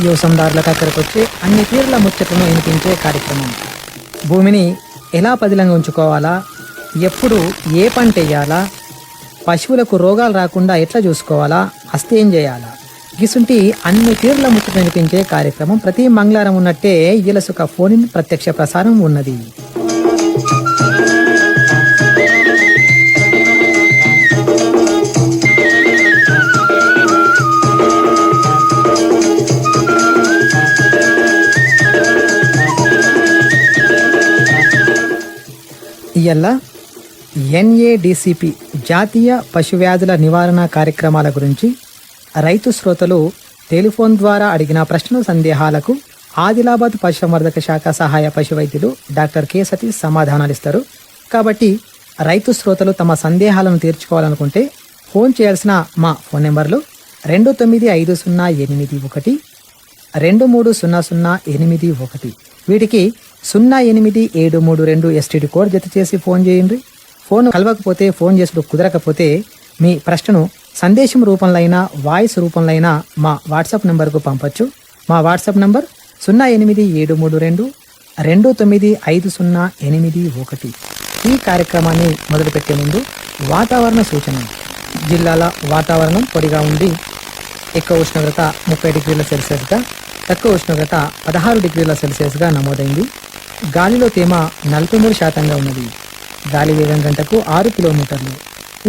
వ్యవసాయదారులకు దగ్గరకు వచ్చి అన్ని తీరుల ముచ్చట్లను వినిపించే కార్యక్రమం. భూమిని ఎలా పదిలంగా ఉంచుకోవాలా? ఎప్పుడు ఏ పంట వేయాలా? పశువులకు రోగాలు రాకుండా ఎట్లా చూసుకోవాలా? అస్తే ఏం చేయాలా? గిసుంటి అన్ని తీరుల ముచ్చట వినిపించే కార్యక్రమం ప్రతి మంగళవారం ఉన్నట్టే ఇయలసుక ఫోన్ ప్రత్యక్ష ప్రసారం ఉన్నది. ఇయల్ల ఎన్ఏడిసిపి జాతీయ పశువ్యాధుల నివారణ కార్యక్రమాల గురించి రైతు శ్రోతలు టెలిఫోన్ ద్వారా అడిగిన ప్రశ్నల సందేహాలకు ఆదిలాబాద్ పశుసంవర్ధక శాఖ సహాయ పశు వైద్యులు డాక్టర్ కె సతీష్ సమాధానాలు ఇస్తారు కాబట్టి రైతు శ్రోతలు తమ సందేహాలను తీర్చుకోవాలనుకుంటే ఫోన్ చేయాల్సిన మా ఫోన్ నెంబర్లు రెండు తొమ్మిది ఐదు సున్నా ఎనిమిది ఒకటి రెండు మూడు సున్నా సున్నా ఎనిమిది ఒకటి. వీటికి సున్నా ఎనిమిది ఏడు మూడు రెండు ఎస్టీడీ కోడ్ జత చేసి ఫోన్ చేయండి. ఫోన్ కలవకపోతే ఫోన్ చేసుడు కుదరకపోతే మీ ప్రశ్నను సందేశం రూపంలో అయినా వాయిస్ రూపంలో అయినా మా వాట్సాప్ నెంబర్కు పంపొచ్చు. మా వాట్సాప్ నంబర్ సున్నా ఎనిమిది ఏడు మూడు రెండు రెండు తొమ్మిది ఐదు సున్నా ఎనిమిది ఒకటి. ఈ కార్యక్రమాన్ని మొదలుపెట్టే ముందు వాతావరణ సూచన జిల్లాల వాతావరణం పొడిగా ఉండి ఎక్కువ ఉష్ణోగ్రత ముప్పై డిగ్రీల సెల్సియస్గా తక్కువ ఉష్ణోగ్రత పదహారు డిగ్రీల సెల్సియస్గా నమోదైంది. గాలిలో తేమ నలభై మూడు శాతంగా ఉన్నది. గాలి వేగం గంటకు ఆరు కిలోమీటర్లు.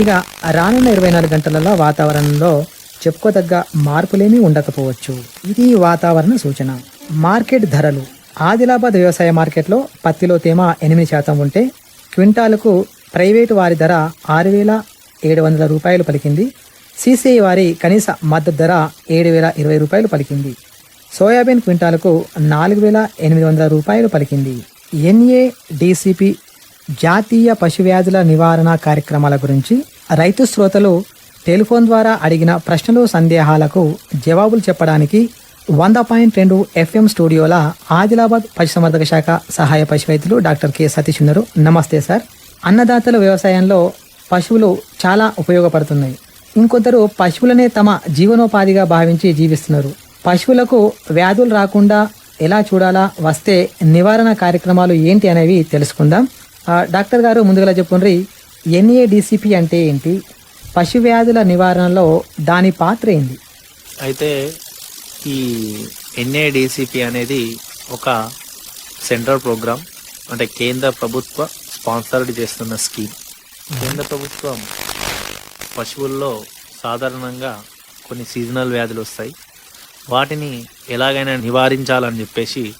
ఇక రానున్న ఇరవై నాలుగు గంటలలో వాతావరణంలో చెప్పుకోదగ్గ మార్పులేమీ ఉండకపోవచ్చు. ఇది వాతావరణ సూచన. మార్కెట్ ధరలు. ఆదిలాబాద్ వ్యవసాయ మార్కెట్లో పత్తిలో తేమ ఎనిమిది శాతం ఉంటే క్వింటాలకు ప్రైవేటు వారి ధర ఆరు వేల ఏడు వందల రూపాయలు పలికింది. సిసిఐ వారి కనీస మద్దతు ధర ఏడు వేల ఇరవై రూపాయలు పలికింది. సోయాబీన్ క్వింటాలకు నాలుగు వేల ఎనిమిది వందల రూపాయలు పలికింది. ఎన్ఏ డిసిపి జాతీయ పశువ్యాధుల నివారణ కార్యక్రమాల గురించి రైతు శ్రోతలు టెలిఫోన్ ద్వారా అడిగిన ప్రశ్నలు సందేహాలకు జవాబులు చెప్పడానికి వంద పాయింట్ రెండు ఎఫ్ఎం స్టూడియోల ఆదిలాబాద్ పశుసంవర్ధక శాఖ సహాయ పశు డాక్టర్ కె సతీష్ ఉన్నారు. నమస్తే సార్. అన్నదాతల వ్యవసాయంలో పశువులు చాలా ఉపయోగపడుతున్నాయి. ఇంకొందరు పశువులనే తమ జీవనోపాధిగా భావించి జీవిస్తున్నారు. పశువులకు వ్యాధులు రాకుండా ఎలా చూడాలా వస్తే నివారణ కార్యక్రమాలు ఏంటి అనేవి తెలుసుకుందాం. ఆ, డాక్టర్ గారు ముందుగా చెప్పుండ్రి ఎన్ఏడిసిపి అంటే ఏంటి? పశు వ్యాధుల నివారణలో దాని పాత్ర ఏంటి? అయితే ఈ ఎన్ఏడిసిపి అనేది ఒక సెంట్రల్ ప్రోగ్రామ్ అంటే కేంద్ర ప్రభుత్వ స్పాన్సర్డ్ చేస్తున్న స్కీమ్. కేంద్ర ప్రభుత్వం పశువుల్లో సాధారణంగా కొన్ని సీజనల్ వ్యాధులు వస్తాయి. వాటిని ఎలాగైనా నివారించాలని చెప్పేసి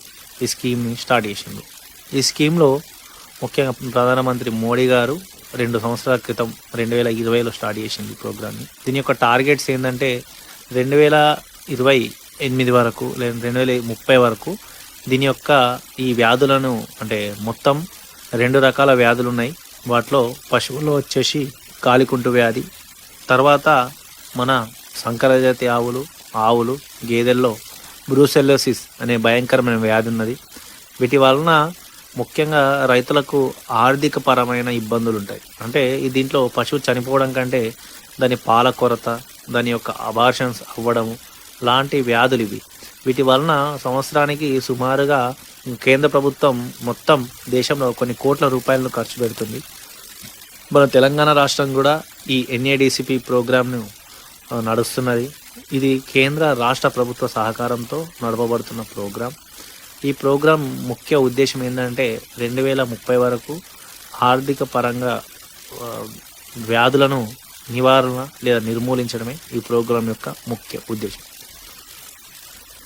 ఈ స్కీమ్ని స్టార్ట్ చేసింది. ఈ స్కీమ్లో ముఖ్యంగా ప్రధానమంత్రి మోడీ గారు రెండు సంవత్సరాల క్రితం రెండు వేల ఇరవైలో స్టార్ట్ చేసింది ఈ ప్రోగ్రామ్ని. దీని యొక్క టార్గెట్స్ ఏంటంటే రెండు వేల ఇరవై ఎనిమిది వరకు లేదా రెండు వేల ముప్పై వరకు దీని యొక్క ఈ వ్యాధులను అంటే మొత్తం రెండు రకాల వ్యాధులు ఉన్నాయి. వాటిలో పశువుల్లో వచ్చేసి కాలికుంటు వ్యాధి తర్వాత మన సంకరజాతి ఆవులు ఆవులు గేదెల్లో బ్రూసెల్లోసిస్ అనే భయంకరమైన వ్యాధి ఉన్నది. వీటి వలన ముఖ్యంగా రైతులకు ఆర్థిక పరమైన ఇబ్బందులు ఉంటాయి అంటే ఈ దీంట్లో పశువు చనిపోవడం కంటే దాని పాల కొరత దాని యొక్క అబార్షన్స్ అవ్వడము లాంటి వ్యాధులు ఇవి. వీటి వలన సంవత్సరానికి సుమారుగా కేంద్ర ప్రభుత్వం మొత్తం దేశంలో కొన్ని కోట్ల రూపాయలను ఖర్చు పెడుతుంది. మన తెలంగాణ రాష్ట్రం కూడా ఈ ఎన్ఏడిసిపి ప్రోగ్రామ్ను నడుస్తున్నది. ఇది కేంద్ర రాష్ట్ర ప్రభుత్వ సహకారంతో నడపబడుతున్న ప్రోగ్రాం. ఈ ప్రోగ్రాం ముఖ్య ఉద్దేశం ఏంటంటే రెండు వేల ముప్పై వరకు ఆర్థిక పరంగా వ్యాధులను నివారణ లేదా నిర్మూలించడమే ఈ ప్రోగ్రాం యొక్క ముఖ్య ఉద్దేశం.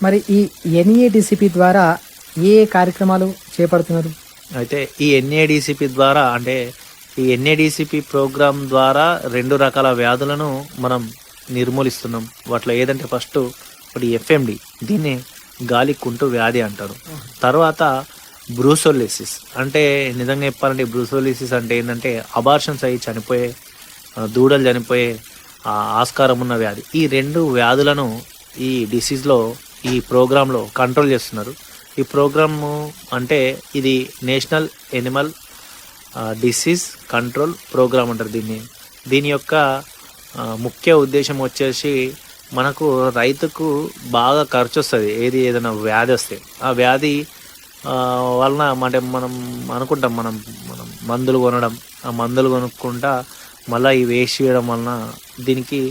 మరి ఈ ఎన్ఏడిసిపి ద్వారా ఏ కార్యక్రమాలు చేపడుతున్నారు? అయితే ఈ ఎన్ఏడిసిపి ద్వారా అంటే ఈ ఎన్ఏడిసిపి ప్రోగ్రాం ద్వారా రెండు రకాల వ్యాధులను మనం నిర్మూలిస్తున్నాం. వాటిలో ఏదంటే ఫస్ట్ ఒకటి ఎఫ్ఎండి దీన్ని గాలి కుంటు వ్యాధి అంటారు. తర్వాత బ్రూసోలిసిస్. అంటే నిజంగా చెప్పాలంటే బ్రూసోలిసిస్ అంటే ఏంటంటే అబార్షన్స్ అయ్యి చనిపోయే దూడలు చనిపోయే ఆస్కారం ఉన్న వ్యాధి. ఈ రెండు వ్యాధులను ఈ డిసీజ్లో ఈ ప్రోగ్రాంలో కంట్రోల్ చేస్తున్నారు. ఈ ప్రోగ్రాము అంటే ఇది national animal disease control programme అంటారు దీన్ని. దీని యొక్క ముఖ్య ఉద్దేశం వచ్చేసి మనకు రైతుకు బాగా ఖర్చు వస్తుంది ఏది ఏదైనా వ్యాధి వస్తే. ఆ వ్యాధి వలన అంటే మనం అనుకుంటాం మనం మనం మందులు కొనడం. ఆ మందులు కొనుక్కుంటా మళ్ళీ ఈ వేస్ట్ చేయడం వలన దీనికి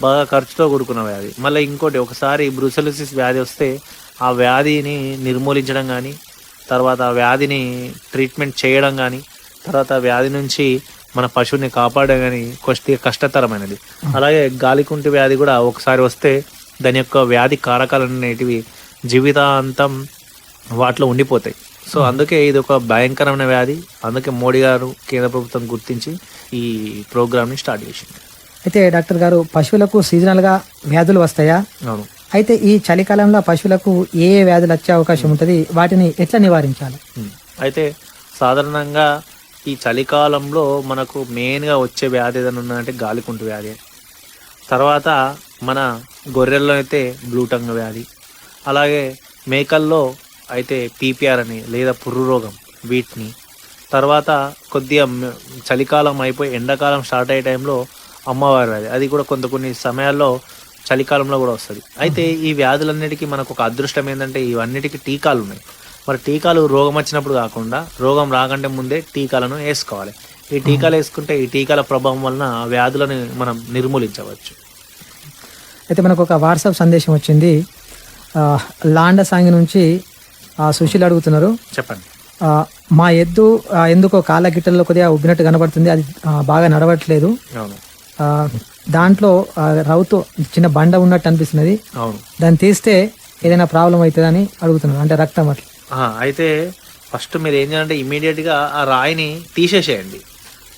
బాగా ఖర్చుతో కూడుకున్న వ్యాధి. మళ్ళీ ఇంకోటి ఒకసారి బ్రూసెలిసిస్ వ్యాధి వస్తే ఆ వ్యాధిని నిర్మూలించడం కానీ తర్వాత ఆ వ్యాధిని ట్రీట్మెంట్ చేయడం కానీ తర్వాత వ్యాధి నుంచి మన పశువుని కాపాడడం కానీ కొద్దిగా కష్టతరమైనది. అలాగే గాలికుంటి వ్యాధి కూడా ఒకసారి వస్తే దాని యొక్క వ్యాధి కారకాలు అనేటివి జీవితాంతం వాటిలో ఉండిపోతాయి. సో అందుకే ఇది ఒక భయంకరమైన వ్యాధి. అందుకే మోడీ గారు కేంద్ర ప్రభుత్వం గుర్తించి ఈ ప్రోగ్రామ్ని స్టార్ట్ చేసింది. అయితే డాక్టర్ గారు పశువులకు సీజనల్గా వ్యాధులు వస్తాయా? అవును. అయితే ఈ చలికాలంలో పశువులకు ఏ ఏ వ్యాధులు వచ్చే అవకాశం ఉంటుంది? వాటిని ఎట్లా నివారించాలి. అయితే సాధారణంగా ఈ చలికాలంలో మనకు మెయిన్గా వచ్చే వ్యాధి ఏదైనా ఉన్నదంటే గాలికుంటు వ్యాధి. తర్వాత మన గొర్రెల్లో అయితే బ్లూటంగ్ వ్యాధి. అలాగే మేకల్లో అయితే పీపీఆర్ అని లేదా పుర్రు రోగం వీటిని. తర్వాత కొద్దిగా చలికాలం అయిపోయి ఎండాకాలం స్టార్ట్ అయ్యే టైంలో అమ్మవారి వ్యాధి. అది కూడా కొంత కొన్ని సమయాల్లో చలికాలంలో కూడా వస్తుంది. అయితే ఈ వ్యాధులన్నిటికీ మనకు ఒక అదృష్టం ఏంటంటే ఇవన్నిటికీ టీకాలు ఉన్నాయి మరి టీకాలు రోగం వచ్చినప్పుడు కాకుండా రోగం రాకంటే ముందే టీకాలను వేసుకోవాలి. ఈ టీకాలు వేసుకుంటే ఈ టీకాల ప్రభావం వలన వ్యాధులను మనం నిర్మూలించవచ్చు. అయితే మనకు ఒక వాట్సాప్ సందేశం వచ్చింది. లాండ సాంగి నుంచి సుశీల్ అడుగుతున్నారు. చెప్పండి. మా ఎద్దు ఎందుకో కాళ్ళ గిట్టల్లో కొద్దిగా ఉబ్బినట్టు కనబడుతుంది. అది బాగా నడవట్లేదు. దాంట్లో రౌతు చిన్న బండ ఉన్నట్టు అనిపిస్తున్నది. అవును. దాన్ని తీస్తే ఏదైనా ప్రాబ్లం అవుతుందని అడుగుతున్నారు. అంటే రక్తం అట్లా. అయితే ఫస్ట్ మీరు ఏం చేయాలంటే ఇమీడియట్గా ఆ రాయిని తీసేసేయండి.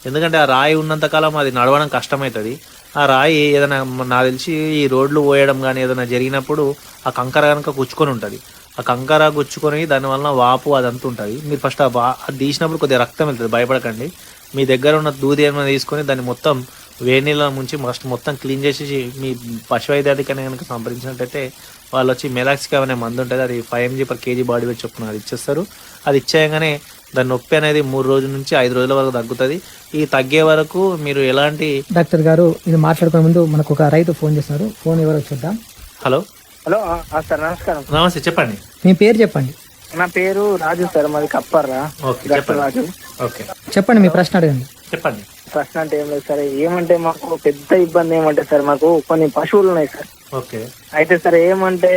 ఎందుకంటే ఆ రాయి ఉన్నంతకాలం అది నడవడం కష్టమవుతుంది ఆ రాయి ఏదైనా నాకు తెలిసి ఈ రోడ్లు పోయడం కానీ ఏదైనా జరిగినప్పుడు ఆ కంకర కనుక గుచ్చుకొని ఉంటుంది. ఆ కంకర గుచ్చుకొని దానివల్ల వాపు అదంతా ఉంటుంది. మీరు ఫస్ట్ ఆ బా అది తీసినప్పుడు కొద్దిగా రక్తం వెళ్తుంది భయపడకండి. మీ దగ్గర ఉన్న దూది ఏమైనా తీసుకొని దాన్ని మొత్తం వేడి నీళ్ళ ముంచి ఫస్ట్ మొత్తం క్లీన్ చేసేసి మీ పశు వైద్యాధికారిని కనుక సంప్రదించినట్టయితే వాళ్ళు వచ్చి మెలాక్సికా అనే మందు ఉంటుంది. అది five mg per kg body weight చొప్పున అది ఇచ్చేస్తారు. అది ఇచ్చేయగానే దాని నొప్పి అనేది మూడు రోజుల నుంచి ఐదు రోజుల వరకు తగ్గుతుంది. ఈ తగ్గే వరకు మీరు ఎలాంటి డాక్టర్ గారు ఇది మాట్లాడుకునే ముందు మనకు ఒక రైతు ఫోన్ చేస్తున్నారు ఫోన్ ఎవరో చూద్దాం. హలో. హలో సార్ నమస్కారం. నమస్తే చెప్పండి. మీ పేరు చెప్పండి. నా పేరు రాజు సార్ మాది కప్పర్రా. ఓకే డాక్టర్ చెప్పండి రాజు. ఓకే. చెప్పండి మీ ప్రశ్న అడగండి. చెప్పండి. ప్రశ్న అంటే ఏం లేదు సార్. ఏమంటే మాకు పెద్ద ఇబ్బంది ఏమంటే సార్ మాకు కొన్ని పశువులు ఉన్నాయి సార్. ఓకే. అయితే సార్ ఏమంటే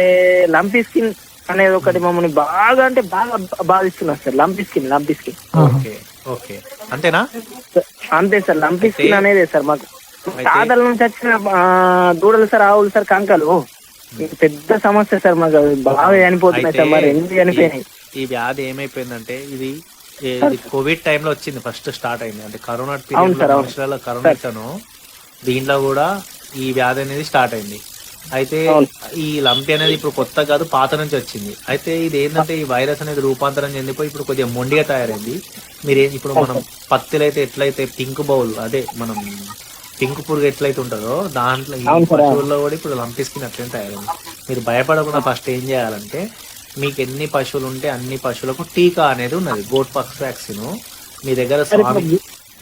లంపీ స్కిన్ అనేది ఒకటి మమ్మల్ని బాగా అంటే బాగా బాధిస్తున్నారు sir. Lumpy skin lumpy skin. Okay okay. అంతేనా? అంతే సార్ లంపీ స్కిన్ అనేది సార్ మాకు. సాదల నుంచి వచ్చిన దూడలు సార్ ఆవులు సార్ కంకలు. ఇది పెద్ద సమస్య సార్ మాకు. బాగా చనిపోతున్నాయి సార్ మరి ఎందుకు చనిపోయినాయి? ఈ వ్యాధి ఏమైపోయిందంటే ఇది ఇది కోవిడ్ టైంలో వచ్చింది ఫస్ట్ స్టార్ట్ అయింది. అంటే కరోనా పీరియడ్ కరోనా దీంట్లో కూడా ఈ వ్యాధి అనేది స్టార్ట్ అయింది. అయితే. ఈ లంపి అనేది ఇప్పుడు కొత్త కాదు పాత నుంచి వచ్చింది. అయితే ఇది ఏంటంటే ఈ వైరస్ అనేది రూపాంతరం చెందిపోయి ఇప్పుడు కొద్దిగా మొండిగా తయారైంది. మీరు ఇప్పుడు మనం పత్తిలో అయితే ఎట్లయితే పింక్ బౌల్ అదే మనం పింక్ పురుగు ఎట్లయితే ఉంటుందో దాంట్లో ఈ. పశువుల్లో కూడా ఇప్పుడు లంపి స్కిన్ అట్లనే తయారైంది. మీరు భయపడకుండా ఫస్ట్ ఏం చేయాలంటే మీకు ఎన్ని పశువులు ఉంటే అన్ని పశువులకు టీకా అనేది ఉన్నది. Goat pox vaccine. మీ దగ్గర స్వామి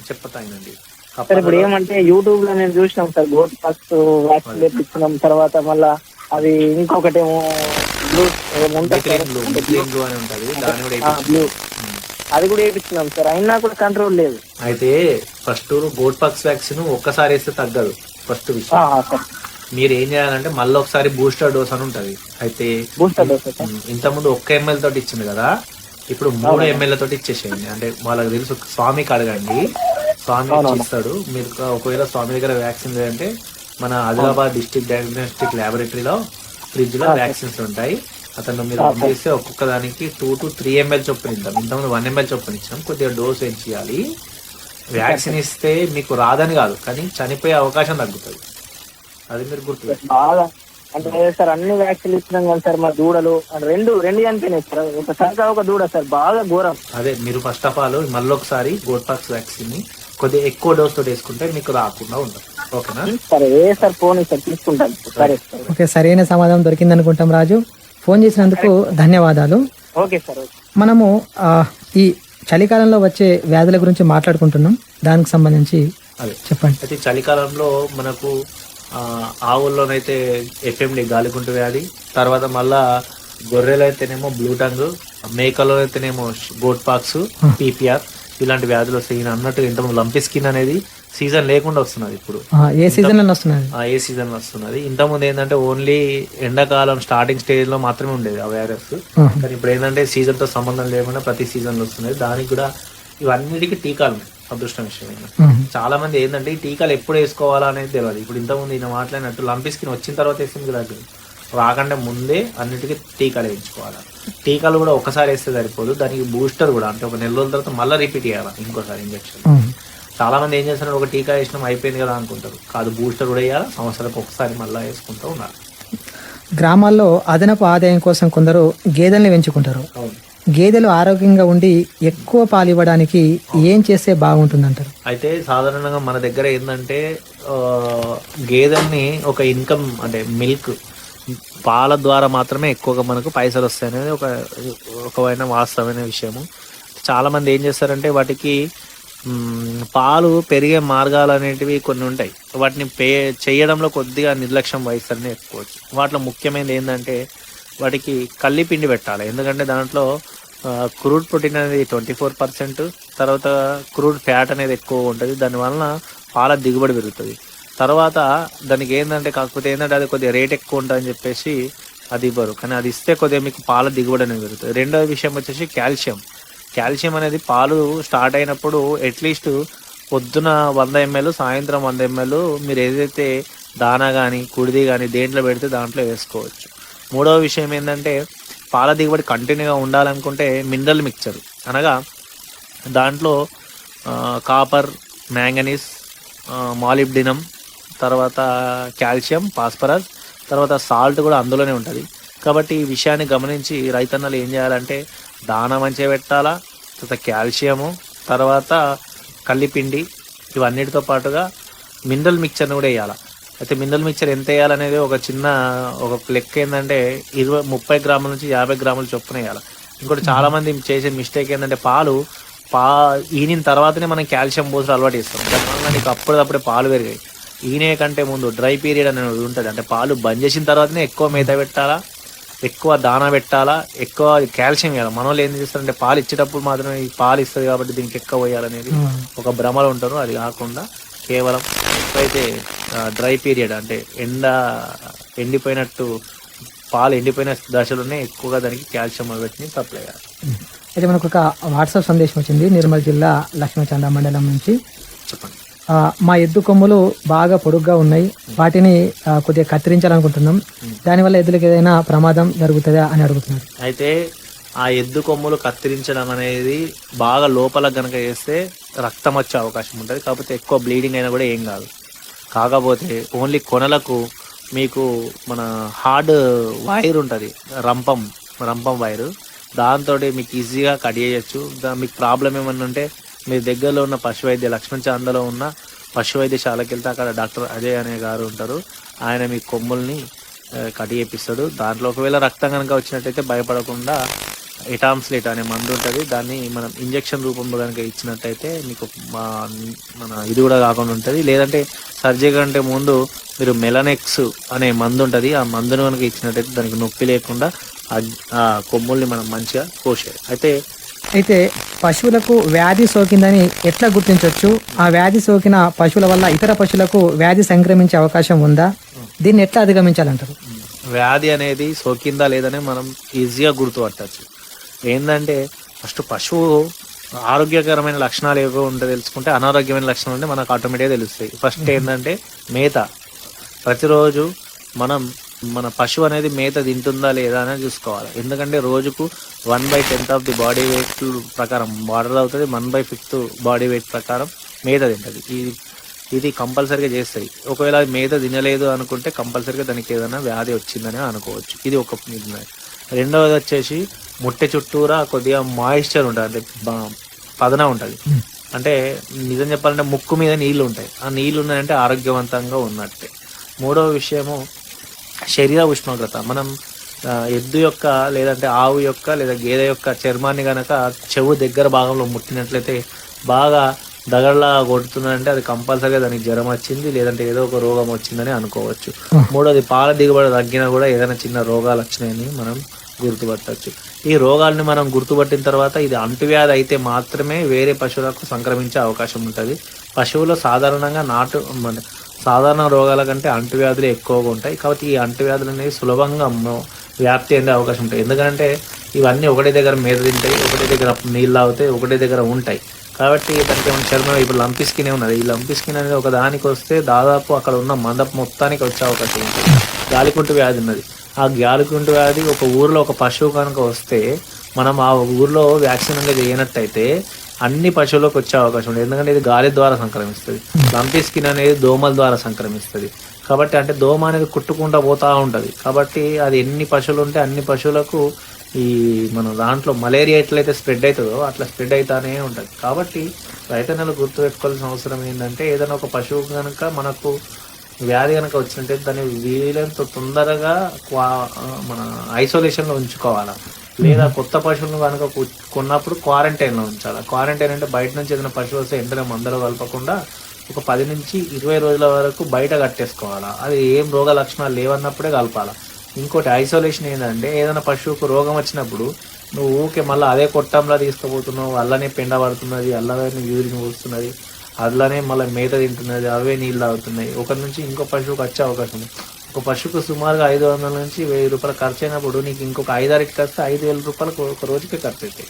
చెప్తానండి సార్ ఇప్పుడు ఏమంటే యూట్యూబ్లో నేను చూసినాం సార్ గోట్ ఫస్ట్ వ్యాక్సిన్ తెప్పించినాం. తర్వాత మళ్ళా అది ఇంకొకటేమో బ్లూ. బ్లూ అని ఉంటది. దాన్ని కూడా. బ్లూ. అది కూడా వేయించినాం సార్. అయినా కూడా కంట్రోల్ లేదు. అయితే ఫస్ట్ గోట్ పక్స్ వ్యాక్సిన్ ఒక్కసారి వేస్తే తగ్గదు. ఫస్ట్ విషయం. మీరు ఏం చేయాలంటే మళ్ళీ ఒకసారి బూస్టర్ డోస్ అని ఉంటది. అయితే ఇంతకుముందు ఒక్క ఎంఎల్ తోటి ఇచ్చింది కదా ఇప్పుడు మూడు ఎంఎల్ తోటి ఇచ్చేసేయండి. అంటే వాళ్ళకి తెలుసు స్వామికి అడగండి. స్వామి ఇస్తాడు మీరు ఒకవేళ స్వామి దగ్గర వ్యాక్సిన్ లేదంటే మన ఆదిలాబాద్ డిస్ట్రిక్ట్ డయాగ్నోస్టిక్ ల్యాబొరేటరీలో ఫ్రిడ్జ్లో వ్యాక్సిన్స్ ఉంటాయి. అతను మీరు పంపిస్తే ఒక్కొక్క దానికి టూ టు త్రీ ఎంఎల్ చొప్పున ఇద్దాం. ఇంతకుముందు వన్ ఎంఎల్ చొప్పున ఇచ్చాం. కొద్దిగా డోస్ ఏం చేయాలి వ్యాక్సిన్ ఇస్తే మీకు రాదని కాదు కానీ చనిపోయే అవకాశం తగ్గుతుంది. అది మీరు గుర్తు బాగా అంటే సార్ అన్ని వ్యాక్సిన్లు ఇచ్చినాం కదా సార్ మా దూడలు. రెండు రెండు చనిపోయినాయి సార్? ఒక సంఖ్య ఒక దూడ సార్ బాగా ఘోరం. అదే మీరు ఫస్ట్ ఆఫ్ ఆల్ మళ్ళీ ఒకసారి గోట్పాక్స్ వ్యాక్సిన్ని కొద్దిగా ఎక్కువ డోస్ తోటి వేసుకుంటే మీకు రాకుండా ఉంటుంది. ఓకేనా? సరే ఏ సార్ ఫోన్ సార్ తీసుకుంటాను సరే సార్. ఓకే సరైన సమాధానం దొరికింది అనుకుంటాం రాజు. ఫోన్ చేసినందుకు ధన్యవాదాలు. Okay sir okay. మనము ఈ చలికాలంలో వచ్చే వ్యాధుల గురించి మాట్లాడుకుంటున్నాం. దానికి సంబంధించి అదే. చెప్పండి. అయితే చలికాలంలో మనకు ఆవుల్లోనైతే ఎఫ్ఎండి గాలికుంటు వ్యాధి తర్వాత మళ్ళా గొర్రెలు అయితేనేమో బ్లూ టంగ్ మేకలో అయితేనేమో గోట్ పాక్స్ పీపీఆర్ ఇలాంటి వ్యాధులు వస్తాయి. ఈయన అన్నట్టు ఇంతకుముందు లంపి స్కిన్ అనేది సీజన్ లేకుండా వస్తున్నది ఇప్పుడు. ఏ సీజన్ వస్తున్నది? ఏ సీజన్ వస్తున్నది. ఇంతకుముందు ఏంటంటే ఓన్లీ ఎండాకాలం స్టార్టింగ్ స్టేజ్లో మాత్రమే ఉండేది ఆ వైరస్. కానీ ఇప్పుడు ఏంటంటే సీజన్తో సంబంధం లేకుండా ప్రతి సీజన్లో వస్తున్నది. దానికి కూడా ఇవన్నిటికీ టీకాలు ఉన్నాయి. అదృష్టం విషయం. చాలా మంది ఏంటంటే ఈ టీకాలు ఎప్పుడు వేసుకోవాలా అనేది తెలియదు. ఇప్పుడు ఇంతకుముందు ఈయన మాట్లాడినట్టు లంపి స్కిన్ వచ్చిన తర్వాత వేసింది కదా రాకుండా ముందే అన్నిటికీ టీకాలు వేయించుకోవాలి. టీకాలు కూడా ఒకసారి వేస్తే సరిపోదు. దానికి బూస్టర్ కూడా అంటే ఒక నెల రోజుల తర్వాత మళ్ళీ రిపీట్ చేయాలి ఇంకోసారి ఇంజక్షన్. చాలా మంది ఏం చేస్తారు ఒక టీకా వేసినాం అయిపోయింది కదా అనుకుంటారు. కాదు బూస్టర్ కూడా వేయాలి? సంవత్సరానికి ఒకసారి మళ్ళీ వేసుకుంటూ ఉండాలి? గ్రామాల్లో అదనపు ఆదాయం కోసం కొందరు గేదెల్ని పెంచుకుంటారు అవును. గేదెలు ఆరోగ్యంగా ఉండి ఎక్కువ పాలు ఇవ్వడానికి ఏం చేస్తే బాగుంటుందంటారు? అయితే సాధారణంగా మన దగ్గర ఏంటంటే గేదెల్ని ఒక ఇన్కమ్ అంటే మిల్క్ పాల ద్వారా మాత్రమే ఎక్కువగా మనకు పైసలు వస్తాయనేది ఒక ఒకవైన వాస్తవమైన విషయము. చాలామంది ఏం చేస్తారంటే వాటికి పాలు పెరిగే మార్గాలు అనేటివి కొన్ని ఉంటాయి. వాటిని పే చేయడంలో కొద్దిగా నిర్లక్ష్యం వహిస్తారని చెప్పుకోవచ్చు. వాటిలో ముఖ్యమైనది ఏంటంటే వాటికి కల్లి పిండి పెట్టాలి. ఎందుకంటే దాంట్లో క్రూడ్ ప్రోటీన్ అనేది ట్వంటీ ఫోర్ పర్సెంట్ తర్వాత క్రూడ్ ఫ్యాట్ అనేది ఎక్కువ ఉంటుంది. దానివలన పాల దిగుబడి పెరుగుతుంది. తర్వాత దానికి ఏంటంటే కాకపోతే ఏంటంటే అది కొద్దిగా రేట్ ఎక్కువ ఉంటుందని చెప్పేసి అది ఇవ్వరు. కానీ అది ఇస్తే కొద్దిగా మీకు పాల దిగుబడి అనేది పెరుగుతుంది. రెండవ విషయం వచ్చేసి కాల్షియం. కాల్షియం అనేది పాలు స్టార్ట్ అయినప్పుడు అట్లీస్ట్ పొద్దున వంద ఎంఎల్ సాయంత్రం వంద ఎంఎల్ మీరు ఏదైతే దానా కానీ కుడిది కానీ దేంట్లో పెడితే దాంట్లో వేసుకోవచ్చు. మూడవ విషయం ఏంటంటే పాల దిగుబడి కంటిన్యూగా ఉండాలనుకుంటే మినరల్ మిక్చర్. అనగా దాంట్లో కాపర్ మ్యాంగనీస్ మాలిబ్డినం తర్వాత కాల్షియం ఫాస్ఫరస్ తర్వాత సాల్ట్ కూడా అందులోనే ఉంటుంది. కాబట్టి ఈ విషయాన్ని గమనించి రైతన్నలు ఏం చేయాలంటే దాన మంచిగా పెట్టాలా తర్వాత కాల్షియము తర్వాత కల్లిపిండి ఇవన్నిటితో పాటుగా మినరల్ మిక్చర్ని కూడా వేయాలి. అయితే మినరల్ మిక్చర్ ఎంత వేయాలనేది ఒక చిన్న ఒక లెక్క ఏంటంటే ఇరవై ముప్పై గ్రాముల నుంచి యాభై గ్రాముల చొప్పున వేయాలి. ఇంకోటి చాలా మంది చేసే మిస్టేక్ ఏంటంటే పాలు పా ఈనిన తర్వాతనే మనం కాల్షియం పోసి అలవాటు చేస్తాం. దానివల్ల నీకు అప్పటిదప్పుడే పాలు పెరిగాయి. ఈనే కంటే ముందు డ్రై పీరియడ్ అనేది ఉంటుంది. అంటే పాలు బంద్ చేసిన తర్వాతనే ఎక్కువ మేత పెట్టాలా ఎక్కువ దానా పెట్టాలా ఎక్కువ కాల్షియం ఇవ్వాలి మన వాళ్ళు ఏం చేస్తారంటే పాలు ఇచ్చేటప్పుడు మాత్రమే ఈ పాలు ఇస్తుంది కాబట్టి దీనికి ఎక్కువ పోయాలనేది ఒక భ్రమలో ఉంటారు. అది కాకుండా కేవలం ఎప్పుడైతే డ్రై పీరియడ్ అంటే ఎండ ఎండిపోయినట్టు పాలు ఎండిపోయిన దశలోనే ఎక్కువగా దానికి కాల్షియం పెట్టి సప్లై అయితే మనకు ఒక వాట్సాప్ సందేశం వచ్చింది. నిర్మల్ జిల్లా లక్ష్మీచంద మండలం నుంచి. చెప్పండి. మా ఎద్దు కొమ్ములు బాగా పొడుగ్గా ఉన్నాయి. వాటిని కొద్దిగా కత్తిరించాలనుకుంటున్నాం. దానివల్ల ఎద్దులకు ఏదైనా ప్రమాదం జరుగుతుందా అని అడుగుతున్నారు. అయితే ఆ ఎద్దు కొమ్ములు కత్తిరించడం అనేది బాగా లోపల గనక చేస్తే రక్తం వచ్చే అవకాశం ఉంటుంది. కాకపోతే ఎక్కువ బ్లీడింగ్ అయినా కూడా ఏం కాదు. కాకపోతే ఓన్లీ కొనలకు మీకు మన హార్డ్ వైర్ ఉంటుంది రంపం రంపం వైర్. దాంతో మీకు ఈజీగా కట్ చేయొచ్చు. మీకు ప్రాబ్లం ఏమన్నా ఉంటే మీ దగ్గరలో ఉన్న పశు వైద్య లక్ష్మణ్ చాందలో ఉన్న పశు వైద్యశాలకి వెళ్తే అక్కడ డాక్టర్ అజయ్ అనే గారు ఉంటారు. ఆయన మీ కొమ్ముల్ని కట్ చేపిస్తాడు. దాంట్లో ఒకవేళ రక్తం కనుక వచ్చినట్టయితే భయపడకుండా ఎటామ్స్లేట్ అనే మందు ఉంటుంది. దాన్ని మనం ఇంజెక్షన్ రూపంలో కనుక ఇచ్చినట్టయితే మీకు మా- మన ఇది కూడా కాకుండా ఉంటుంది. లేదంటే సర్జరీ కంటే ముందు మీరు మెలనెక్స్ అనే మందు ఉంటుంది. ఆ మందును కనుక ఇచ్చినట్టయితే దానికి నొప్పి లేకుండా ఆ- కొమ్ముల్ని మనం మంచిగా కోసేయాలి. అయితే అయితే పశువులకు వ్యాధి సోకిందని ఎట్లా గుర్తించవచ్చు ఆ వ్యాధి సోకిన పశువుల వల్ల ఇతర పశువులకు వ్యాధి సంక్రమించే అవకాశం ఉందా? దీన్ని ఎట్లా అధిగమించాలంటారు? వ్యాధి అనేది సోకిందా లేదని మనం ఈజీగా గుర్తుపట్టచ్చు. ఏంటంటే ఫస్ట్ పశువు ఆరోగ్యకరమైన లక్షణాలు ఏవో ఉంటే తెలుసుకుంటే అనారోగ్యమైన లక్షణాలు ఉంటే మనకు ఆటోమేటిక్గా తెలుస్తాయి. ఫస్ట్ ఏంటంటే మేత. ప్రతిరోజు మనం మన పశువు అనేది మేత తింటుందా లేదా అనేది చూసుకోవాలి. ఎందుకంటే రోజుకు one by tenth of the body weight ప్రకారం వాటర్ అవుతుంది one by fifth body weight ప్రకారం మేత తింటుంది. ఈ ఇది కంపల్సరీగా చేస్తాయి. ఒకవేళ మేత తినలేదు అనుకుంటే కంపల్సరీగా దానికి ఏదైనా వ్యాధి వచ్చిందని అనుకోవచ్చు. ఇది ఒక నిర్ణయం రెండవది వచ్చేసి ముట్టె చుట్టూరా కొద్దిగా మాయిశ్చర్ ఉంటుంది అంటే పదన ఉంటుంది. అంటే నిజం చెప్పాలంటే ముక్కు మీద నీళ్ళు ఉంటాయి. ఆ నీళ్ళు ఉన్నాయంటే ఆరోగ్యవంతంగా ఉన్నట్టే. మూడవ విషయము శరీర ఉష్ణోగ్రత. మనం ఎద్దు యొక్క లేదంటే ఆవు యొక్క లేదా గేదె యొక్క చర్మాన్ని గనక చెవు దగ్గర భాగంలో ముట్టినట్లయితే బాగా దగడలా కొడుతుందంటే అది కంపల్సరీగా దానికి జ్వరం వచ్చింది లేదంటే ఏదో ఒక రోగం వచ్చిందని అనుకోవచ్చు. మూడోది పాల దిగుబడి తగ్గినా కూడా ఏదైనా చిన్న రోగాలు వచ్చినాయని మనం గుర్తుపట్టవచ్చు ఈ రోగాల్ని మనం గుర్తుపట్టిన తర్వాత ఇది అంటువ్యాధి అయితే మాత్రమే వేరే పశువులకు సంక్రమించే అవకాశం ఉంటుంది. పశువులు సాధారణంగా నాటు సాధారణ రోగాల కంటే అంటువ్యాధులు ఎక్కువగా ఉంటాయి. కాబట్టి ఈ అంటువ్యాధులు అనేవి సులభంగా వ్యాప్తి అయ్యే అవకాశం ఉంటాయి. ఎందుకంటే ఇవన్నీ ఒకటే దగ్గర మేత తింటాయి ఒకటే దగ్గర నీళ్ళు తాగుతాయి ఒకటే దగ్గర ఉంటాయి. కాబట్టి దానికి ఏమైనా చర్మం ఇప్పుడు లంపి స్కిన్ ఉన్నది. ఈ లంపి స్కిన్ అనేది ఒక దానికి వస్తే దాదాపు అక్కడ ఉన్న మందపు మొత్తానికి వచ్చే అవకాశం ఉంటుంది గాలికుంటు వ్యాధి ఉన్నది. ఆ గాలికుంటు వ్యాధి ఒక ఊరిలో ఒక పశువు కనుక వస్తే మనం ఆ ఊరిలో వ్యాక్సిన్ అనేది చేయనట్టయితే అన్ని పశువులకు వచ్చే అవకాశం ఉంది. ఎందుకంటే ఇది గాలి ద్వారా సంక్రమిస్తుంది. లంపి స్కిన్ అనేది దోమల ద్వారా సంక్రమిస్తుంది. కాబట్టి అంటే దోమ అనేది కుట్టుకుంటా పోతా ఉంటుంది. కాబట్టి అది ఎన్ని పశువులు ఉంటే అన్ని పశువులకు ఈ మన దాంట్లో మలేరియా ఎట్లయితే స్ప్రెడ్ అవుతుందో అట్లా స్ప్రెడ్ అవుతానే ఉంటుంది. కాబట్టి రైతన్నలు గుర్తుపెట్టుకోవాల్సిన అవసరం ఏంటంటే ఏదైనా ఒక పశువు కనుక మనకు వ్యాధి కనుక వచ్చినట్టే దాన్ని వీలైనంత తొందరగా క్వా- మన ఐసోలేషన్లో ఉంచుకోవాలా? లేదా కొత్త పశువులను కనుక కొన్నప్పుడు క్వారంటైన్లో ఉంచాలి? క్వారంటైన్ అంటే బయట నుంచి ఏదైనా పశువు వస్తే వెంటనే మందలో కలపకుండా ఒక పది నుంచి ఇరవై రోజుల వరకు బయట కట్టేసుకోవాలా? అది ఏం రోగ లక్షణాలు లేవన్నప్పుడే కలపాలా? ఇంకోటి ఐసోలేషన్ ఏంటంటే ఏదైనా పశువుకు రోగం వచ్చినప్పుడు నువ్వు ఊకే మళ్ళీ అదే కొట్టంలా తీసుకుపోతున్నావు అల్లనే పెండ పడుతున్నది అల్లనే యూరిన్ పోస్తున్నది అట్లనే మళ్ళీ మేత తింటున్నది అవే నీళ్ళు తాగుతున్నాయి. ఒకరి నుంచి ఇంకో పశువుకి వచ్చే అవకాశం ఒక పశువుకు సుమారుగా ఐదు వందల నుంచి వెయ్యి రూపాయలు ఖర్చు అయినప్పుడు నీకు ఇంకొక ఐదారికి ఖర్చు ఐదు వేల రూపాయలకు ఒక రోజుకి ఖర్చు అవుతాయి.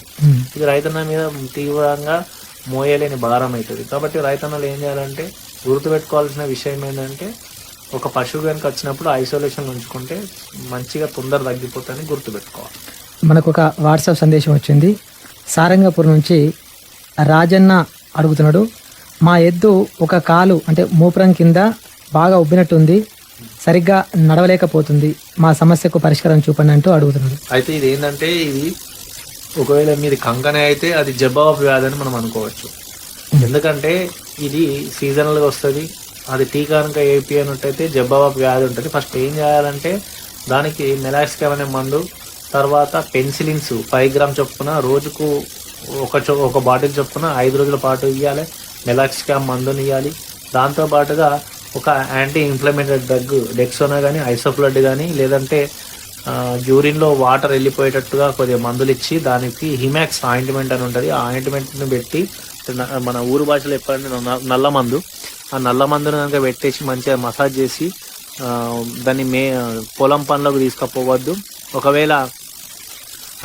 ఇది రైతన్న మీద తీవ్రంగా మోయలేని భారం అవుతుంది. కాబట్టి రైతన్నలు ఏం చేయాలంటే గుర్తుపెట్టుకోవాల్సిన విషయం ఏంటంటే ఒక పశువు కనుక వచ్చినప్పుడు ఐసోలేషన్ ఉంచుకుంటే మంచిగా తొందర తగ్గిపోతుందని గుర్తుపెట్టుకోవాలి. మనకు ఒక వాట్సాప్ సందేశం వచ్చింది. సారంగపూర్ నుంచి రాజన్న అడుగుతున్నాడు. మా ఎద్దు ఒక కాలు అంటే మూపురం కింద బాగా ఉబ్బినట్టుంది. సరిగ్గా నడవలేకపోతుంది. మా సమస్యకు పరిష్కారం చూపండి అంటూ అడుగుతున్నాడు. అయితే ఇది ఏంటంటే ఇది ఒకవేళ మీది కంకనే అయితే అది జబ్బాబు వ్యాధి అని మనం అనుకోవచ్చు. ఎందుకంటే ఇది సీజనల్గా వస్తుంది. అది టీకా కనుక ఏపీ అన్నట్టయితే జబ్బాబాబు వ్యాధి ఉంటుంది. ఫస్ట్ ఏం చేయాలంటే దానికి మెలాక్స్కామ్ అనే మందు తర్వాత పెన్సిలిన్స్ ఫైవ్ గ్రామ్ చొప్పున రోజుకు ఒక చొ ఒక బాటిల్ చొప్పున ఐదు రోజుల పాటు ఇవ్వాలి మెలాక్స్కామ్ మందుని ఇవ్వాలి దాంతో పాటుగా ఒక యాంటీ ఇన్ఫ్లమేటరీ డ్రగ్ డెక్సోనా కానీ ఐసోఫ్లడ్ కానీ లేదంటే యూరిన్లో వాటర్ వెళ్ళిపోయేటట్టుగా కొద్దిగా మందులు ఇచ్చి దానికి హిమాక్స్ ఆయింట్మెంట్ అని ఉంటుంది. ఆ ఆయింట్మెంట్ని పెట్టి మన ఊరు భాషలో ఎప్పుడంటే నల్ల మందు. ఆ నల్ల మందును కనుక పెట్టేసి మంచిగా మసాజ్ చేసి దాన్ని మే పొలం పనులకు తీసుకుపోవద్దు. ఒకవేళ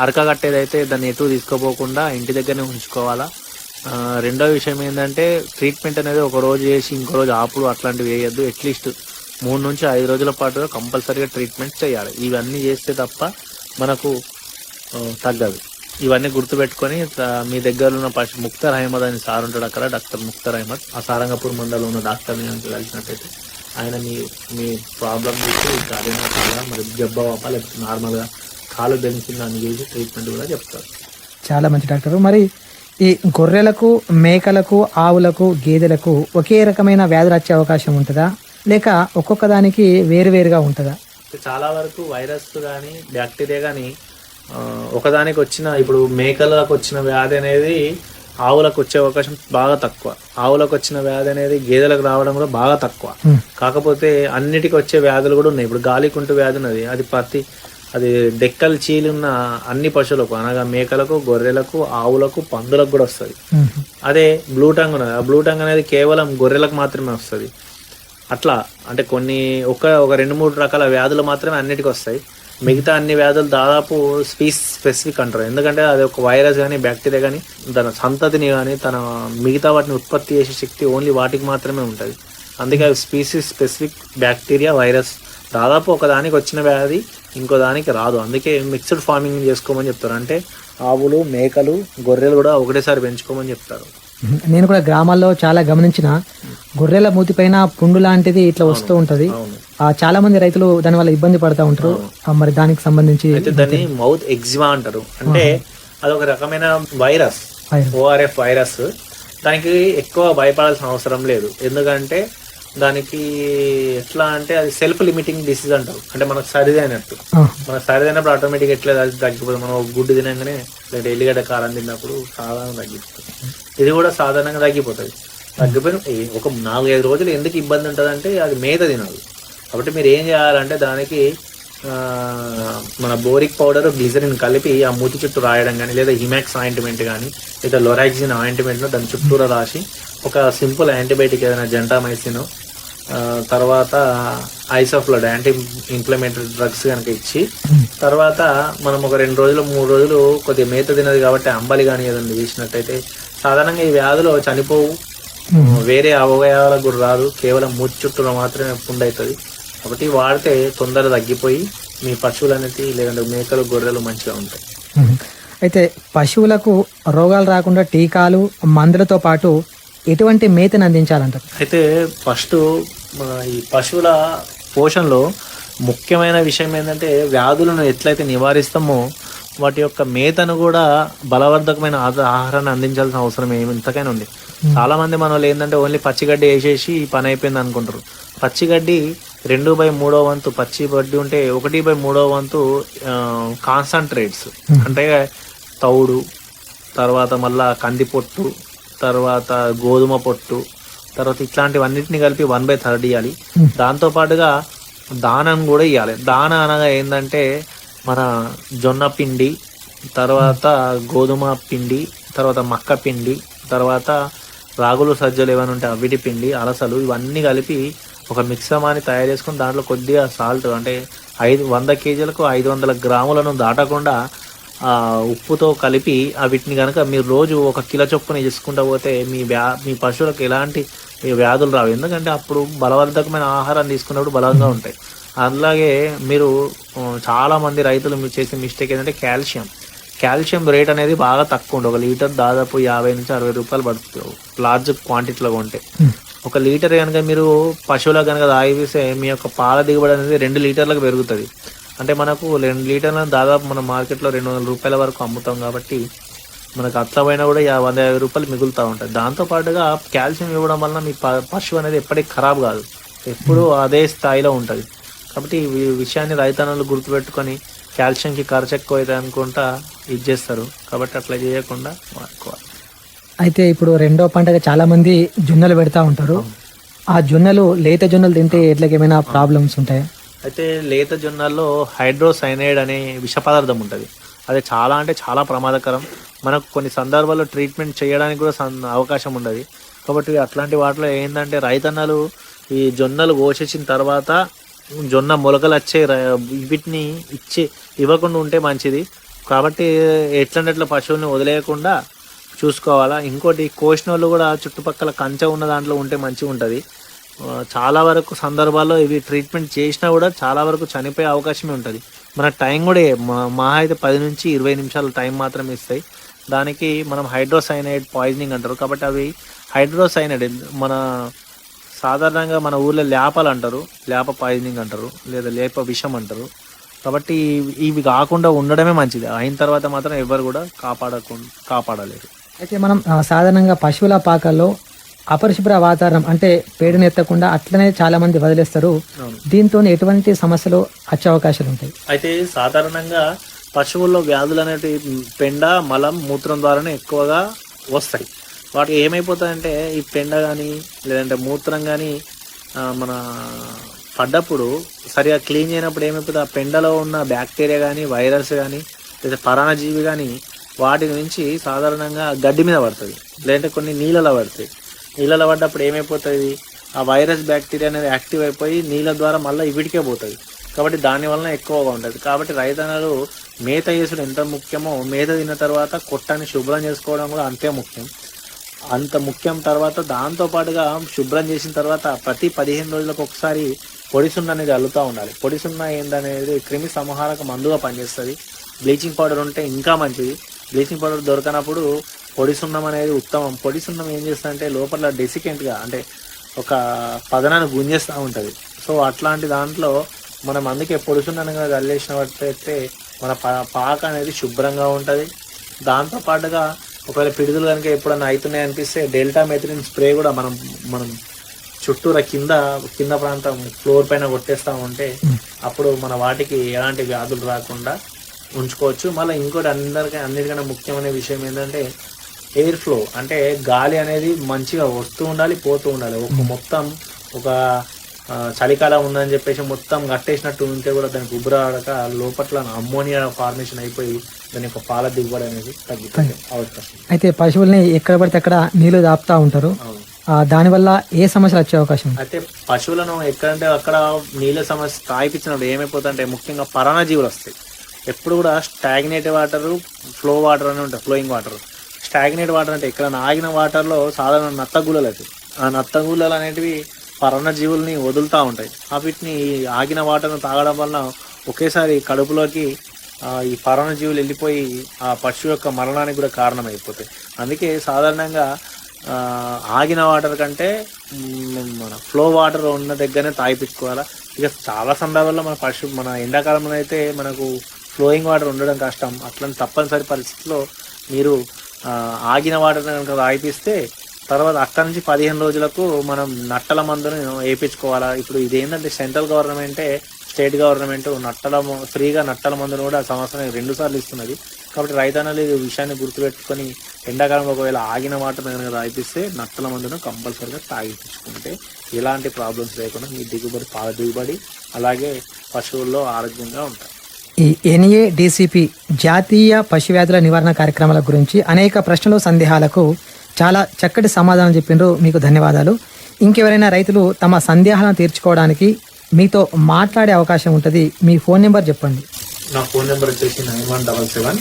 అరక కట్టేదైతే దాన్ని ఎటు తీసుకోపోకుండా ఇంటి దగ్గరనే ఉంచుకోవాలా. రెండో విషయం ఏంటంటే ట్రీట్మెంట్ అనేది ఒక రోజు చేసి ఇంకో రోజు ఆపుడు అట్లాంటివి వేయద్దు. అట్లీస్ట్ మూడు నుంచి ఐదు రోజుల పాటు కంపల్సరీగా ట్రీట్మెంట్ చేయాలి. ఇవన్నీ చేస్తే తప్ప మనకు తగ్గదు. ఇవన్నీ గుర్తుపెట్టుకొని మీ దగ్గర ఉన్న పశు ముక్తర్ అహ్మద్ అని సార్ ఉంటాడు అక్కడ డాక్టర్ ముక్తర్ అహ్మద్. ఆ సారంగపూర్ మండలంలో ఉన్న డాక్టర్ని కనుక కలిసినట్టయితే ఆయన మీ మీ ప్రాబ్లం చూసి కార్యం మరి జబ్బా వాపా లేకపోతే నార్మల్గా కాలు బెనికిందా అని చేసి ట్రీట్మెంట్ కూడా చెప్తారు. చాలా మంచి డాక్టర్. మరి ఈ గొర్రెలకు మేకలకు ఆవులకు గేదెలకు ఒకే రకమైన వ్యాధులు వచ్చే అవకాశం ఉంటుందా? లేక ఒక్కొక్క దానికి వేరువేరుగా ఉంటుందా? చాలా వరకు వైరస్ కానీ బ్యాక్టీరియా కానీ ఒకదానికి వచ్చిన ఇప్పుడు మేకలకు వచ్చిన వ్యాధి అనేది ఆవులకు వచ్చే అవకాశం బాగా తక్కువ. ఆవులకు వచ్చిన వ్యాధి అనేది గేదెలకు రావడం కూడా బాగా తక్కువ. కాకపోతే అన్నిటికి వచ్చే వ్యాధులు కూడా ఉన్నాయి. ఇప్పుడు గాలికుంటు వ్యాధి ఉన్నది. అది ప్రతి అది డెక్కలు చీలున్న అన్ని పశువులకు అనగా మేకలకు గొర్రెలకు ఆవులకు పందులకు కూడా వస్తుంది. అదే బ్లూ టంగ్ ఉన్నది. ఆ బ్లూ టంగ్ అనేది కేవలం గొర్రెలకు మాత్రమే వస్తుంది. అట్లా అంటే కొన్ని ఒక ఒక రెండు మూడు రకాల వ్యాధులు మాత్రమే అన్నిటికీ వస్తాయి మిగతా అన్ని వ్యాధులు దాదాపు స్పీస్ స్పెసిఫిక్ అంటారు. ఎందుకంటే అది ఒక వైరస్ కానీ బ్యాక్టీరియా కానీ తన సంతతిని కానీ తన మిగతా వాటిని ఉత్పత్తి చేసే శక్తి ఓన్లీ వాటికి మాత్రమే ఉంటుంది. అందుకే అవి స్పీసీస్ స్పెసిఫిక్ బ్యాక్టీరియా వైరస్ దాదాపు ఒక దానికి వచ్చిన వ్యాధి ఇంకో దానికి రాదు. అందుకే మిక్స్డ్ ఫార్మింగ్ చేసుకోమని చెప్తారు. అంటే ఆవులు మేకలు గొర్రెలు కూడా ఒకటేసారి పెంచుకోమని చెప్తారు. నేను కూడా గ్రామాల్లో చాలా గమనించిన గొర్రెల మూతి పైన పుండు లాంటిది ఇట్లా వస్తూ ఉంటది. చాలా మంది రైతులు దాని వల్ల ఇబ్బంది పడతా ఉంటారు. మరి దానికి సంబంధించి దాన్ని మౌత్ ఎగ్జిమా అంటారు. అంటే అదొక రకమైన వైరస్. ORF virus. దానికి ఎక్కువ భయపడాల్సిన అవసరం లేదు. ఎందుకంటే దానికి ఎట్లా అంటే అది సెల్ఫ్ లిమిటింగ్ డిసీజ్ అంటారు. అంటే మనకు సరిదైనట్టు. ఆ, మనకు సరిదైనప్పుడు ఆటోమేటిక్ ఎట్లా తగ్గిపోతుంది? మనం గుడ్డు తినగానే లేదా ఎల్లిగడ్డ కారం తిన్నప్పుడు సాధారణ తగ్గిపోతుంది. ఇది కూడా సాధారణంగా తగ్గిపోతుంది తగ్గిపోయిన ఒక నాలుగైదు రోజులు ఎందుకు ఇబ్బంది ఉంటుంది అంటే అది మేత తినదు కాబట్టి మీరు ఏం చేయాలంటే దానికి మన బోరిక్ పౌడర్ గ్లిజరిన్ కలిపి ఆ మూతి చుట్టూ రాయడం కానీ లేదా హిమాక్స్ ఆయింట్మెంట్ కానీ లేదా లొరాక్సిన్ ఆయింట్మెంట్ దాని చుట్టూరా రాసి ఒక సింపుల్ యాంటీబయాటిక్ ఏదైనా జెంటామైసిన్ తర్వాత ఐసోఫ్లడ్ యాంటీ ఇంప్లిమెంటరీ డ్రగ్స్ కనుక ఇచ్చి తర్వాత మనం ఒక రెండు రోజులు మూడు రోజులు కొద్దిగా మేత తినదు కాబట్టి అంబలి కానీ ఏదైనా చేసినట్టయితే సాధారణంగా ఈ వ్యాధులు చనిపోవు. వేరే అవయవాలకు కూడా రాదు. కేవలం మూతి చుట్టూ మాత్రమే పుండు అవుతుంది. కాబట్టి వాడితే తొందర తగ్గిపోయి మీ పశువులు అనేది లేదంటే మేకలు గొర్రెలు మంచిగా ఉంటాయి. అయితే పశువులకు రోగాలు రాకుండా టీకాలు మందులతో పాటు ఎటువంటి మేతను అందించాలంటారు? అయితే ఫస్ట్ ఈ పశువుల పోషణలో ముఖ్యమైన విషయం ఏంటంటే వ్యాధులను ఎట్లయితే నివారిస్తామో వాటి యొక్క మేతను కూడా బలవర్ధకమైన ఆహారాన్ని అందించాల్సిన అవసరం ఏమి ఇంతకైనా ఉంది. చాలా మంది మన వాళ్ళు ఏంటంటే ఓన్లీ పచ్చిగడ్డి వేసేసి ఈ పని అయిపోయింది అనుకుంటారు. పచ్చిగడ్డి రెండు బై మూడో వంతు పచ్చి గడ్డి ఉంటే ఒకటి బై మూడో వంతు కాన్సన్ట్రేట్స్ అంటే తౌడు తర్వాత మళ్ళా కంది పొట్టు తర్వాత గోధుమ పొట్టు తర్వాత ఇట్లాంటివన్నిటిని కలిపి వన్ బై థర్డ్ ఇవ్వాలి దాంతో పాటుగా దానం కూడా ఇవ్వాలి దాన అనగా ఏంటంటే మన జొన్న పిండి తర్వాత గోధుమ పిండి తర్వాత మక్క పిండి తర్వాత రాగులు సజ్జలు ఏమైనా ఉంటే అవిటి పిండి అలసలు ఇవన్నీ కలిపి ఒక మిక్సమాని తయారు చేసుకుని దాంట్లో కొద్దిగా సాల్ట్ అంటే ఐదు వంద కేజీలకు ఐదు వందల గ్రాములను దాటకుండా ఉప్పుతో కలిపి ఆ వీటిని కనుక మీరు రోజు ఒక కిలో చొప్పున చేసుకుంటా పోతే మీ వ్యా మీ పశువులకు ఎలాంటి వ్యాధులు రావు. ఎందుకంటే అప్పుడు బలవర్ధకమైన ఆహారం తీసుకున్నప్పుడు బలంగా ఉంటాయి. అలాగే మీరు ఆ, చాలా మంది రైతులు మీరు చేసే మిస్టేక్ ఏంటంటే కాల్షియం. కాల్షియం రేట్ అనేది బాగా తక్కువ ఉంటుంది ఒక లీటర్ దాదాపు యాభై నుంచి అరవై రూపాయలు పడుతుంది. లార్జ్ క్వాంటిటీలో ఉంటే ఒక లీటర్ కనుక మీరు పశువులకు కనుక తాగిస్తే మీ యొక్క పాల దిగుబడి అనేది రెండు లీటర్లకు పెరుగుతుంది. అంటే మనకు రెండు లీటర్లను దాదాపు మన మార్కెట్లో రెండు వందల రూపాయల వరకు అమ్ముతాం కాబట్టి మనకు అట్లా పోయినా కూడా యా- వంద యాభై రూపాయలు మిగులుతూ ఉంటుంది దాంతో పాటుగా కాల్షియం ఇవ్వడం వలన మీ ప- పశువు అనేది ఎప్పటికీ ఖరాబ్ కాదు. ఎప్పుడూ అదే స్థాయిలో ఉంటుంది. కాబట్టి ఈ విషయాన్ని రైతన్నలు గుర్తుపెట్టుకొని కాల్షియంకి ఖర్చు ఎక్కువ అవుతుంది అనుకుంటా ఇది చేస్తారు. కాబట్టి అట్లా చేయకుండా వాడుకోవాలి. అయితే ఇప్పుడు రెండో పంటగా చాలా మంది జొన్నలు పెడతా ఉంటారు. ఆ జొన్నలు లేత జొన్నలు తింటే ఎట్లకి ఏమైనా ప్రాబ్లమ్స్ ఉంటాయా? అయితే లేత జొన్నల్లో హైడ్రోసైనైడ్ అనే విష పదార్థం ఉంటుంది. అది చాలా అంటే చాలా ప్రమాదకరం. మనకు కొన్ని సందర్భాల్లో ట్రీట్మెంట్ చేయడానికి కూడా అవకాశం ఉండదు. కాబట్టి అట్లాంటి వాటిలో ఏంటంటే రైతన్నలు ఈ జొన్నలు కోసేసిన తర్వాత జొన్న మొలకలు వచ్చే వీటిని ఇచ్చి ఇవ్వకుండా ఉంటే మంచిది. కాబట్టి ఎట్లంటే అట్లా పశువుల్ని వదిలేయకుండా చూసుకోవాలా. ఇంకోటి కోసిన వాళ్ళు కూడా చుట్టుపక్కల కంచె ఉన్న దాంట్లో ఉంటే మంచిగా ఉంటుంది. చాలా వరకు సందర్భాల్లో ఇవి ట్రీట్మెంట్ చేసినా కూడా చాలా వరకు చనిపోయే అవకాశమే ఉంటుంది. మన టైం కూడా మా మహా అయితే పది నుంచి ఇరవై నిమిషాల టైం మాత్రమే ఇస్తాయి. దానికి మనం హైడ్రోసైనైడ్ పాయిజనింగ్ అంటారు. కాబట్టి అవి హైడ్రోసైనైడ్ మన సాధారణంగా మన ఊర్లో లేపలు అంటారు లేప పాయిజనింగ్ అంటారు లేదా లేప విషం అంటారు. కాబట్టి ఇవి- కాకుండా ఉండడమే మంచిది. అయిన తర్వాత మాత్రం ఎవరు కూడా కాపాడకుండా కాపాడలేరు. అయితే మనం సాధారణంగా పశువుల పాకల్లో అపరిశుభ్ర వాతావరణం అంటే పేడను ఎత్తకుండా అట్లనే చాలా మంది వదిలేస్తారు. దీంతో ఎటువంటి సమస్యలు వచ్చే అవకాశాలు ఉంటాయి? అయితే సాధారణంగా పశువుల్లో వ్యాధులు అనేవి పెండ మలం మూత్రం ద్వారానే ఎక్కువగా వస్తాయి. వాటికి ఏమైపోతాయంటే ఈ పెండ కానీ లేదంటే మూత్రం కానీ మన పడ్డప్పుడు సరిగా క్లీన్ చేయనప్పుడు ఏమైపోతుంది? ఆ పెండలో ఉన్న బ్యాక్టీరియా కానీ వైరస్ కానీ లేదా పరాణజీవి కానీ వాటి నుంచి సాధారణంగా గడ్డి మీద పడుతుంది లేదంటే కొన్ని నీళ్ళలో పడతాయి. నీళ్ళలో పడ్డప్పుడు ఏమైపోతుంది ఆ వైరస్ బ్యాక్టీరియా అనేది యాక్టివ్ అయిపోయి నీళ్ళ ద్వారా మళ్ళీ ఇవిడికే పోతుంది కాబట్టి దాని వలన ఎక్కువగా ఉంటుంది. కాబట్టి రైతన్నలు మేత చేసుడు ఎంత ముఖ్యమో మేత తిన్న తర్వాత కొట్టాన్ని శుభ్రం చేసుకోవడం కూడా అంతే ముఖ్యం. అంత ముఖ్యం తర్వాత దాంతో పాటుగా శుభ్రం చేసిన తర్వాత ప్రతి పదిహేను రోజులకు ఒకసారి పొడిసున్న అనేది అల్లుతూ ఉండాలి. పొడిసున్న ఏందనేది క్రిమి సంహారక మందుగా పనిచేస్తుంది. బ్లీచింగ్ పౌడర్ ఉంటే ఇంకా మంచిది. బ్లీచింగ్ పౌడర్ దొరకనప్పుడు పొడి సున్నం అనేది ఉత్తమం. పొడిసున్నం ఏం చేస్తుందంటే లోపల డెసికెంట్గా అంటే ఒక పదనాన్ని గుంజేస్తూ ఉంటుంది. సో అట్లాంటి దాంట్లో మనం అందుకే పొడి సున్నంగా చల్లేసినట్టయితే మన పా- పాక అనేది శుభ్రంగా ఉంటుంది. దాంతోపాటుగా ఒకవేళ పిడుదలు కనుక ఎప్పుడన్నా అవుతున్నాయి అనిపిస్తే డెల్టా మెథిలిన్ స్ప్రే కూడా మనం మనం చుట్టూరా కింద కింద ప్రాంతం ఫ్లోర్ పైన కొట్టేస్తా ఉంటే అప్పుడు మన వాటికి ఎలాంటి వ్యాధులు రాకుండా ఉంచుకోవచ్చు. మళ్ళీ ఇంకోటి అందరికీ అన్నిటికన్నా ముఖ్యమైన విషయం ఏంటంటే ఎయిర్ ఫ్లో అంటే గాలి అనేది మంచిగా వస్తూ ఉండాలి పోతూ ఉండాలి. ఒక మొత్తం ఒక చలికాలం ఉందని చెప్పేసి మొత్తం కట్టేసినట్టు ఉంటే కూడా దానికి ఉబ్బరాడక లోపట్ల అమ్మోనియా ఫార్మేషన్ అయిపోయి దాని యొక్క పాల దిగుబడి అనేది అవకాశం. అయితే పశువుల్ని ఎక్కడ పడితే అక్కడ నీళ్ళు దాపుతా ఉంటారు. దానివల్ల ఏ సమస్యలు వచ్చే అవకాశం అయితే పశువులను ఎక్కడంటే అక్కడ నీళ్ళ సమస్య తాగిపించినప్పుడు ఏమైపోతుందంటే ముఖ్యంగా పరాణజీవులు వస్తాయి. ఎప్పుడు కూడా స్టాగ్నేట్ వాటర్ ఫ్లో వాటర్ అని ఉంటాయి ఫ్లోయింగ్ వాటర్ స్టాగ్నేట్ వాటర్ అంటే ఇక్కడ ఆగిన వాటర్లో సాధారణ నత్తగుల్లలు అవుతాయి ఆ నత్తగుల్లలు అనేటివి పరాణజీవుల్ని వదులుతూ ఉంటాయి. వాటిని ఆగిన వాటను తాగడం వలన ఒకేసారి కడుపులోకి ఈ పరాణజీవులు వెళ్ళిపోయి ఆ పశువు యొక్క మరణానికి కూడా కారణమైపోతాయి. అందుకే సాధారణంగా ఆగిన వాటర్ కంటే మన ఫ్లో వాటర్ ఉన్న దగ్గరనే తాగిపించుకోవాలా. ఇక చాలా సందర్భాల్లో మన పశు మన ఎండాకాలంలో అయితే మనకు ఫ్లోయింగ్ వాటర్ ఉండడం కష్టం. అట్లని తప్పనిసరి పరిస్థితిలో మీరు ఆగిన వాటర్ కనుక తాగిపిస్తే తర్వాత అక్కడ నుంచి పదిహేను రోజులకు మనం నట్టల మందును వేయించుకోవాలా? ఇప్పుడు ఇది ఏంటంటే సెంట్రల్ గవర్నమెంటే స్టేట్ గవర్నమెంట్ నట్టల ఫ్రీగా నట్టల మందును కూడా సంవత్సరం రెండు సార్లు ఇస్తున్నది. కాబట్టి రైతన్నలు ఈ విషయాన్ని గుర్తుపెట్టుకొని ఎండాకాలం ఒకవేళ ఆగిన వాటర్ కనుక తాగిపిస్తే నట్టల మందును కంపల్సరీగా తాగిపించుకుంటే ఎలాంటి ప్రాబ్లమ్స్ లేకుండా మీ దిగుబడి పాల దిగుబడి అలాగే పశువుల్లో ఆరోగ్యంగా ఉంటాయి ఈ ఎన్ఏ డిసిపి జాతీయ పశు వ్యాధుల నివారణ కార్యక్రమాల గురించి అనేక ప్రశ్నలు సందేహాలకు చాలా చక్కటి సమాధానం చెప్పిండ్రు. మీకు ధన్యవాదాలు. ఇంకెవరైనా రైతులు తమ సందేహాలను తీర్చుకోవడానికి మీతో మాట్లాడే అవకాశం ఉంటుంది. మీ ఫోన్ నెంబర్ చెప్పండి. నా ఫోన్ నెంబర్ వచ్చేసి nine one double seven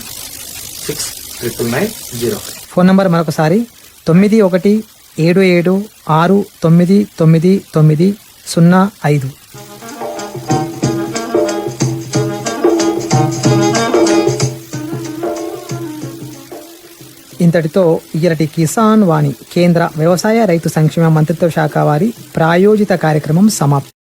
six triple nine zero phone number మరొకసారి తొమ్మిది ఒకటి ఏడు ఏడు ఆరు తొమ్మిది తొమ్మిది తొమ్మిది సున్నా ఐదు. ఇంతటితో ఇరటి కిసాన్ వాణి కేంద్ర వ్యవసాయ రైతు సంక్షేమ మంత్రిత్వ శాఖ వారి ప్రాయోజిత కార్యక్రమం సమాప్తం.